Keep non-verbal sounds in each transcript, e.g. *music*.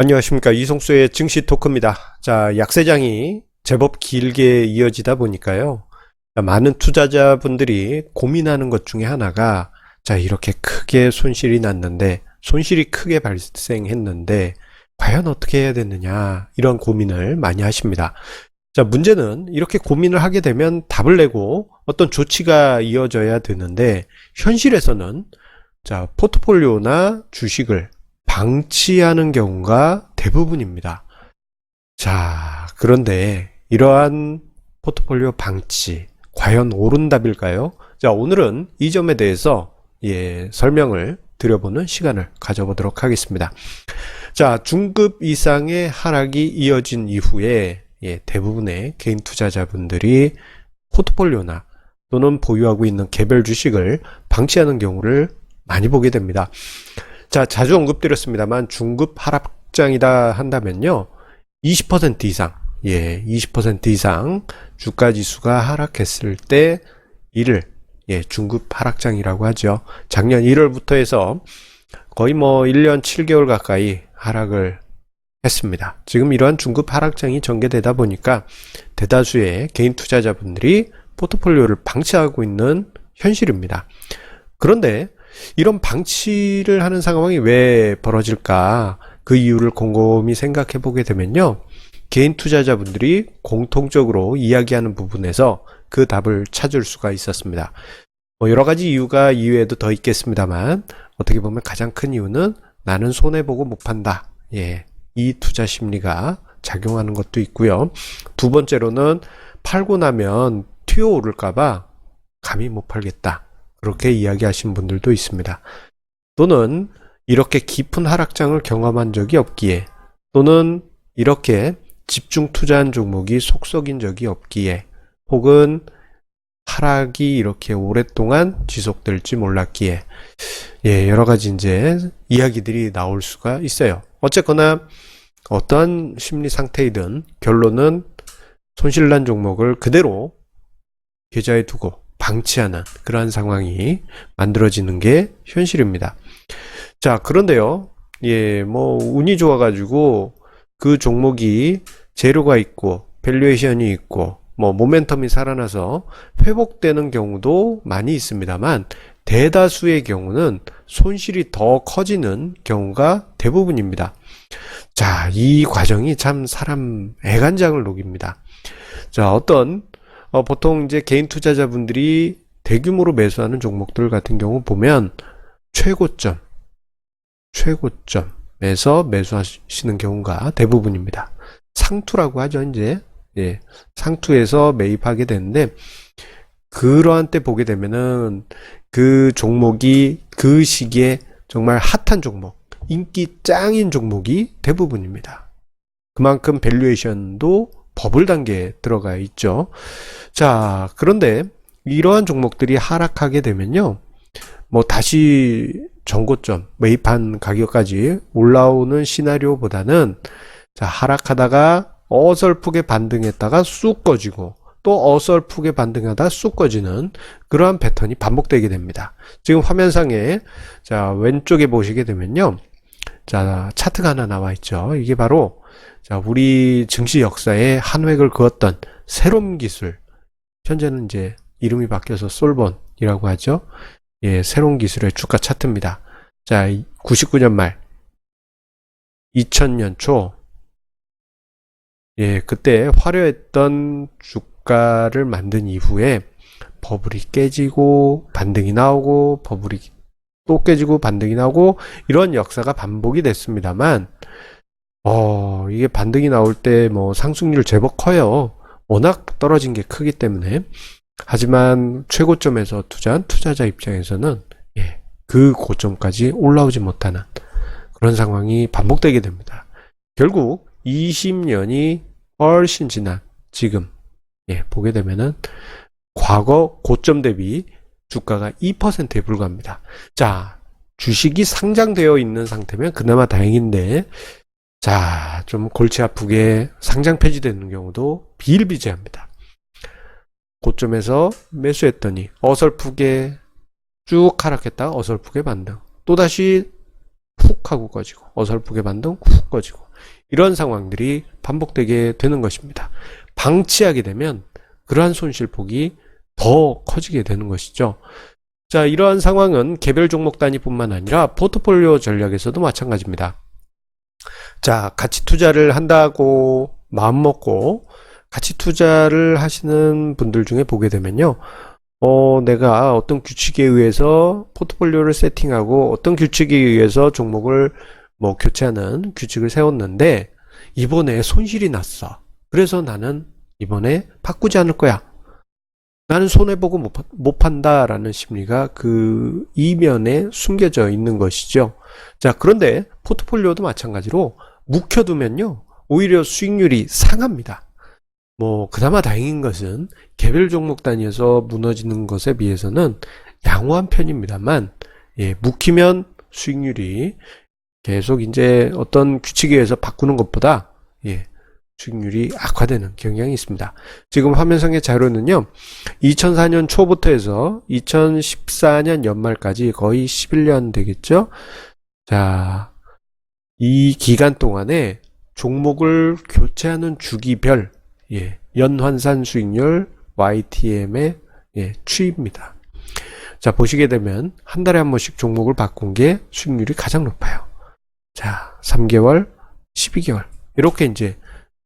안녕하십니까 이송수의 증시 토크입니다. 자 약세장이 제법 길게 이어지다 보니까요. 자, 많은 투자자분들이 고민하는 것 중에 하나가 자 이렇게 크게 손실이 났는데 손실이 크게 발생했는데 과연 어떻게 해야 되느냐 이런 고민을 많이 하십니다. 자 문제는 이렇게 고민을 하게 되면 답을 내고 어떤 조치가 이어져야 되는데 현실에서는 자 포트폴리오나 주식을 방치하는 경우가 대부분입니다. 자, 그런데 이러한 포트폴리오 방치, 과연 옳은 답일까요? 자, 오늘은 이 점에 대해서 예, 설명을 드려보는 시간을 가져보도록 하겠습니다. 자, 중급 이상의 하락이 이어진 이후에 예, 대부분의 개인 투자자분들이 포트폴리오나 또는 보유하고 있는 개별 주식을 방치하는 경우를 많이 보게 됩니다. 자, 자주 언급드렸습니다만 중급 하락장이다 한다면요. 20% 이상, 예, 20% 이상 주가 지수가 하락했을 때 이를 예, 중급 하락장이라고 하죠. 작년 1월부터 해서 거의 뭐 1년 7개월 가까이 하락을 했습니다. 지금 이러한 중급 하락장이 전개되다 보니까 대다수의 개인 투자자분들이 포트폴리오를 방치하고 있는 현실입니다. 그런데 이런 방치를 하는 상황이 왜 벌어질까? 그 이유를 곰곰이 생각해 보게 되면요. 개인 투자자분들이 공통적으로 이야기하는 부분에서 그 답을 찾을 수가 있었습니다. 뭐 여러 가지 이유가 이외에도 더 있겠습니다만 어떻게 보면 가장 큰 이유는 나는 손해 보고 못 판다. 예. 이 투자 심리가 작용하는 것도 있고요. 두 번째로는 팔고 나면 튀어 오를까 봐 감히 못 팔겠다. 그렇게 이야기하신 분들도 있습니다. 또는 이렇게 깊은 하락장을 경험한 적이 없기에 또는 이렇게 집중 투자한 종목이 속썩인 적이 없기에 혹은 하락이 이렇게 오랫동안 지속될지 몰랐기에 예, 여러 가지 이제 이야기들이 나올 수가 있어요. 어쨌거나 어떠한 심리 상태이든 결론은 손실난 종목을 그대로 계좌에 두고 방치하는 그러한 상황이 만들어지는 게 현실입니다. 자, 그런데요. 예, 뭐 운이 좋아 가지고 그 종목이 재료가 있고 밸류에이션이 있고 뭐 모멘텀이 살아나서 회복되는 경우도 많이 있습니다만 대다수의 경우는 손실이 더 커지는 경우가 대부분입니다. 자, 이 과정이 참 사람 애간장을 녹입니다. 자, 어떤 어, 보통 이제 개인 투자자분들이 대규모로 매수하는 종목들 같은 경우 보면 최고점, 최고점에서 매수하시는 경우가 대부분입니다. 상투라고 하죠, 이제. 예, 상투에서 매입하게 되는데, 그러한 때 보게 되면은 그 종목이 그 시기에 정말 핫한 종목, 인기 짱인 종목이 대부분입니다. 그만큼 밸류에이션도 버블 단계에 들어가 있죠. 자, 그런데 이러한 종목들이 하락하게 되면요. 뭐 다시 전고점, 매입한 가격까지 올라오는 시나리오보다는 자, 하락하다가 어설프게 반등했다가 쑥 꺼지고 또 어설프게 반등하다 쑥 꺼지는 그러한 패턴이 반복되게 됩니다. 지금 화면상에 자, 왼쪽에 보시게 되면요. 자, 차트가 하나 나와 있죠. 이게 바로 자, 우리 증시 역사에 한 획을 그었던 새로운 기술. 현재는 이제 이름이 바뀌어서 솔본이라고 하죠. 예, 새로운 기술의 주가 차트입니다. 자, 99년 말, 2000년 초, 예, 그때 화려했던 주가를 만든 이후에 버블이 깨지고 반등이 나오고 버블이 또 깨지고 반등이 나오고 이런 역사가 반복이 됐습니다만 어, 이게 반등이 나올 때 뭐 상승률 제법 커요. 워낙 떨어진 게 크기 때문에. 하지만 최고점에서 투자한 투자자 입장에서는 예, 그 고점까지 올라오지 못하는 그런 상황이 반복되게 됩니다. 결국 20년이 훨씬 지난 지금 예, 보게 되면은 과거 고점 대비 주가가 2%에 불과합니다. 자, 주식이 상장되어 있는 상태면 그나마 다행인데 자, 좀 골치 아프게 상장 폐지되는 경우도 비일비재합니다. 고점에서 매수했더니 어설프게 쭉 하락했다가 어설프게 반등. 또다시 훅 하고 꺼지고 어설프게 반등 훅 꺼지고 이런 상황들이 반복되게 되는 것입니다. 방치하게 되면 그러한 손실폭이 더 커지게 되는 것이죠. 자, 이러한 상황은 개별 종목 단위뿐만 아니라 포트폴리오 전략에서도 마찬가지입니다. 자, 가치 투자를 한다고 마음먹고 가치 투자를 하시는 분들 중에 보게 되면요. 어, 내가 어떤 규칙에 의해서 포트폴리오를 세팅하고 어떤 규칙에 의해서 종목을 뭐 교체하는 규칙을 세웠는데 이번에 손실이 났어. 그래서 나는 이번에 바꾸지 않을 거야. 나는 손해보고 못, 판다라는 심리가 그 이면에 숨겨져 있는 것이죠. 자, 그런데 포트폴리오도 마찬가지로 묵혀두면요. 오히려 수익률이 상합니다. 뭐, 그나마 다행인 것은 개별 종목 단위에서 무너지는 것에 비해서는 양호한 편입니다만, 예, 묵히면 수익률이 계속 이제 어떤 규칙에 의해서 바꾸는 것보다, 예, 수익률이 악화되는 경향이 있습니다. 지금 화면상의 자료는요, 2004년 초부터 해서 2014년 연말까지 거의 11년 되겠죠? 자, 이 기간 동안에 종목을 교체하는 주기별, 예, 연환산 수익률 YTM의 예, 추이입니다. 자, 보시게 되면 한 달에 한 번씩 종목을 바꾼 게 수익률이 가장 높아요. 자, 3개월, 12개월. 이렇게 이제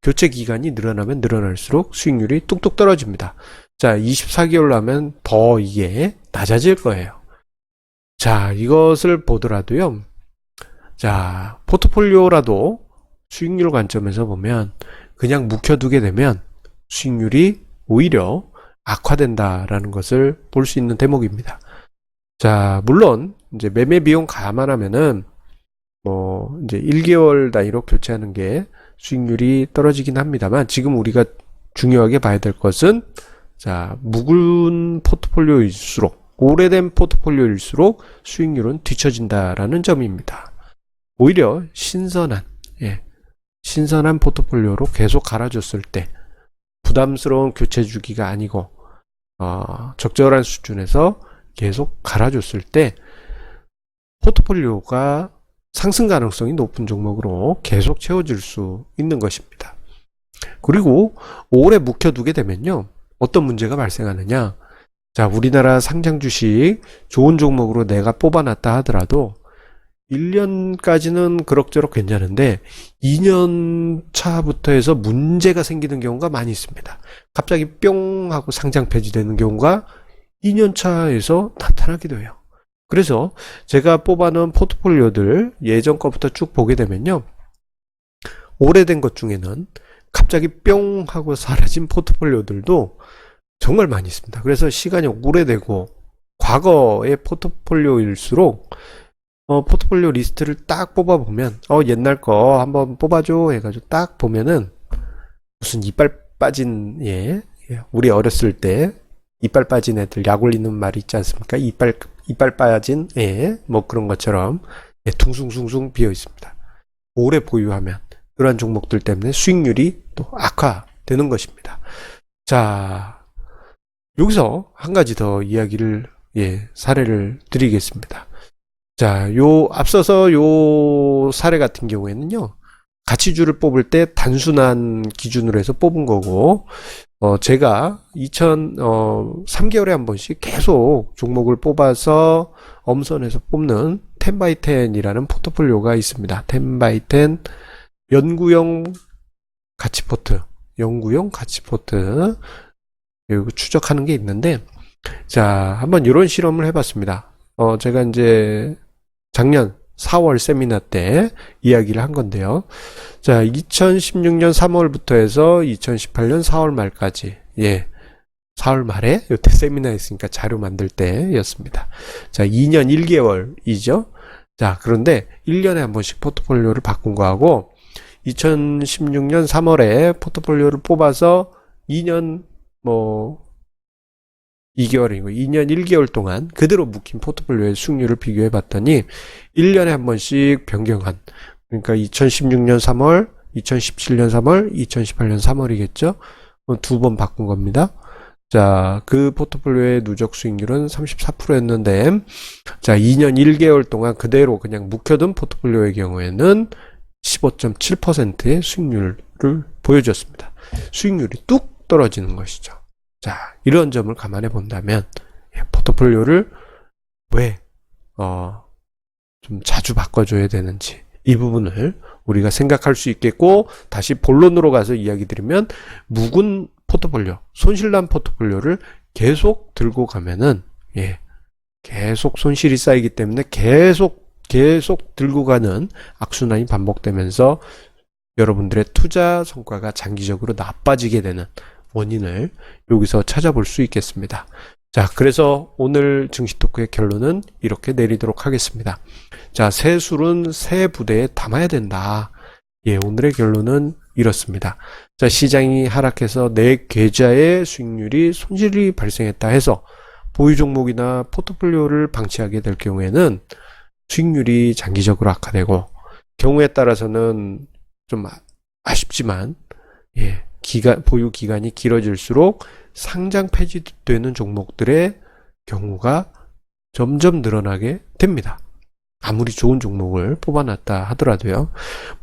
교체 기간이 늘어나면 늘어날수록 수익률이 뚝뚝 떨어집니다. 자, 24개월 하면 더 이게 낮아질 거예요. 자, 이것을 보더라도요. 자, 포트폴리오라도 수익률 관점에서 보면 그냥 묵혀두게 되면 수익률이 오히려 악화된다라는 것을 볼 수 있는 대목입니다. 자, 물론 이제 매매 비용 감안하면은 뭐 이제 1개월 단위로 교체하는 게 수익률이 떨어지긴 합니다만 지금 우리가 중요하게 봐야 될 것은 자, 묵은 포트폴리오일수록 오래된 포트폴리오일수록 수익률은 뒤처진다라는 점입니다. 오히려 신선한 예, 신선한 포트폴리오로 계속 갈아줬을 때 부담스러운 교체 주기가 아니고 어, 적절한 수준에서 계속 갈아줬을 때 포트폴리오가 상승 가능성이 높은 종목으로 계속 채워질 수 있는 것입니다. 그리고 오래 묵혀두게 되면요. 어떤 문제가 발생하느냐. 자, 우리나라 상장 주식 좋은 종목으로 내가 뽑아놨다 하더라도 1년까지는 그럭저럭 괜찮은데 2년 차부터 해서 문제가 생기는 경우가 많이 있습니다. 갑자기 뿅 하고 상장 폐지되는 경우가 2년 차에서 나타나기도 해요. 그래서 제가 뽑아놓은 포트폴리오들 예전 거부터 쭉 보게 되면요. 오래된 것 중에는 갑자기 뿅 하고 사라진 포트폴리오들도 정말 많이 있습니다. 그래서 시간이 오래되고 과거의 포트폴리오일수록 어, 포트폴리오 리스트를 딱 뽑아보면 어, 옛날 거 한번 뽑아줘 해가지고 딱 보면은 무슨 이빨 빠진 예, 예, 우리 어렸을 때 이빨 빠진 애들 약 올리는 말이 있지 않습니까? 이빨 이빨 빠진 예, 뭐 그런 것처럼 예, 둥숭숭숭 비어 있습니다. 오래 보유하면 그러한 종목들 때문에 수익률이 또 악화되는 것입니다. 자, 여기서 한 가지 더 이야기를 예, 사례를 드리겠습니다. 자, 요 앞서서 요 사례 같은 경우에는요. 가치주를 뽑을 때 단순한 기준으로 해서 뽑은 거고 어 제가 2000 어 3개월에 한 번씩 계속 종목을 뽑아서 엄선해서 뽑는 10by10이라는 포트폴리오가 있습니다. 10by10 연구용 가치포트, 연구용 가치포트 이거 추적하는 게 있는데 자, 한번 이런 실험을 해봤습니다. 어, 제가 이제 작년 4월 세미나 때 이야기를 한 건데요. 자, 2016년 3월부터 해서 2018년 4월 말까지, 예. 4월 말에 요때 세미나 했으니까 자료 만들 때였습니다. 자, 2년 1개월이죠. 자, 그런데 1년에 한 번씩 포트폴리오를 바꾼 거하고 2016년 3월에 포트폴리오를 뽑아서 2년 뭐 2개월이고 2년 1개월 동안 그대로 묵힌 포트폴리오의 수익률을 비교해 봤더니 1년에 한 번씩 변경한 그러니까 2016년 3월, 2017년 3월, 2018년 3월이겠죠. 두 번 바꾼 겁니다. 자, 그 포트폴리오의 누적 수익률은 34%였는데 자, 2년 1개월 동안 그대로 그냥 묵혀둔 포트폴리오의 경우에는 15.7%의 수익률을 보여줬습니다. 수익률이 뚝 떨어지는 것이죠. 자, 이런 점을 감안해 본다면, 예, 포트폴리오를 왜, 어, 좀 자주 바꿔줘야 되는지, 이 부분을 우리가 생각할 수 있겠고, 다시 본론으로 가서 이야기 드리면, 묵은 포트폴리오, 손실난 포트폴리오를 계속 들고 가면은, 예, 계속 손실이 쌓이기 때문에 계속, 계속 들고 가는 악순환이 반복되면서 여러분들의 투자 성과가 장기적으로 나빠지게 되는 원인을 여기서 찾아볼 수 있겠습니다. 자, 그래서 오늘 증시 토크의 결론은 이렇게 내리도록 하겠습니다. 자, 새 술은 새 부대에 담아야 된다. 예, 오늘의 결론은 이렇습니다. 자, 시장이 하락해서 내 계좌의 수익률이 손실이 발생했다 해서 보유 종목이나 포트폴리오를 방치하게 될 경우에는 수익률이 장기적으로 악화되고 경우에 따라서는 좀 아- 아쉽지만 예, 기간 보유 기간이 길어질수록 상장 폐지되는 종목들의 경우가 점점 늘어나게 됩니다. 아무리 좋은 종목을 뽑아놨다 하더라도요.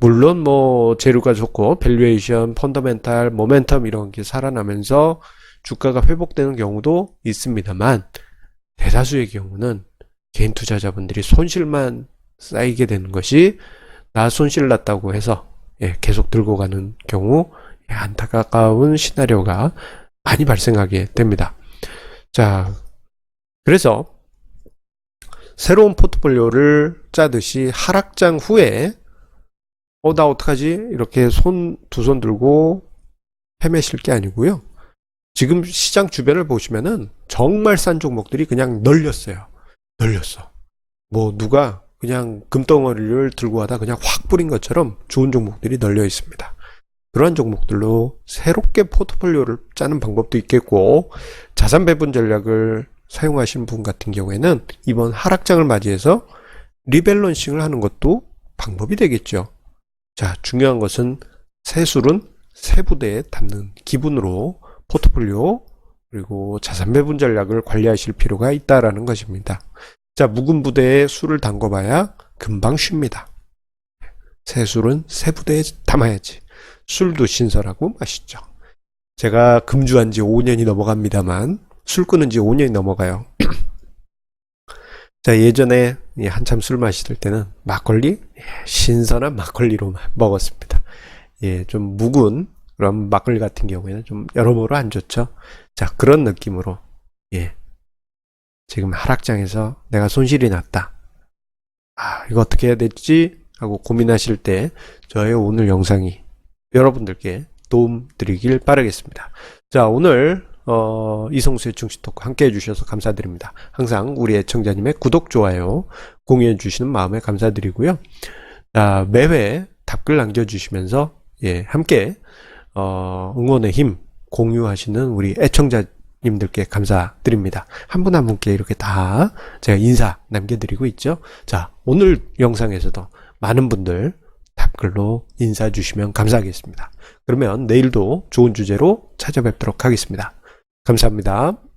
물론 뭐 재료가 좋고 밸류에이션, 펀더멘탈, 모멘텀 이런 게 살아나면서 주가가 회복되는 경우도 있습니다만 대다수의 경우는 개인 투자자분들이 손실만 쌓이게 되는 것이 나 손실 났다고 해서 예, 계속 들고 가는 경우 예, 안타까운 시나리오가 많이 발생하게 됩니다. 자, 그래서 새로운 포트폴리오를 짜듯이 하락장 후에 어, 나 어떡하지? 이렇게 손, 두 손 들고 헤매실 게 아니고요. 지금 시장 주변을 보시면은 정말 싼 종목들이 그냥 널렸어요. 널렸어. 뭐 누가 그냥 금덩어리를 들고 가다 그냥 확 뿌린 것처럼 좋은 종목들이 널려 있습니다. 그러한 종목들로 새롭게 포트폴리오를 짜는 방법도 있겠고 자산 배분 전략을 사용하신 분 같은 경우에는 이번 하락장을 맞이해서 리밸런싱을 하는 것도 방법이 되겠죠. 자, 중요한 것은 세술은 세 부대에 담는 기분으로 포트폴리오 그리고 자산 배분 전략을 관리하실 필요가 있다라는 것입니다. 자, 묵은 부대에 술을 담궈봐야 금방 쉽니다. 새 술은 새 부대에 담아야지. 술도 신선하고 맛있죠. 제가 금주한 지 5년이 넘어갑니다만 술 끊은 지 5년이 넘어가요. *clears throat* 자, 예전에 이 한참 술 마시던 때는 막걸리 예, 신선한 막걸리로 먹었습니다. 예, 좀 묵은 그런 막걸리 같은 경우에는 좀 여러모로 안 좋죠. 자, 그런 느낌으로 예. 지금 하락장에서 내가 손실이 났다. 아, 이거 어떻게 해야 될지 하고 고민하실 때 저의 오늘 영상이 여러분들께 도움 드리길 바라겠습니다. 자, 오늘 어, 이성수의 중시 토크 함께 해주셔서 감사드립니다. 항상 우리 애청자님의 구독, 좋아요, 공유해 주시는 마음에 감사드리고요. 자, 매회 답글 남겨주시면서, 예, 함께, 어, 응원의 힘 공유하시는 우리 애청자님들께 감사드립니다. 한 분한 분께 이렇게 다 제가 인사 남겨드리고 있죠. 자, 오늘 영상에서도 많은 분들 답글로 인사 주시면 감사하겠습니다. 그러면 내일도 좋은 주제로 찾아뵙도록 하겠습니다. 감사합니다.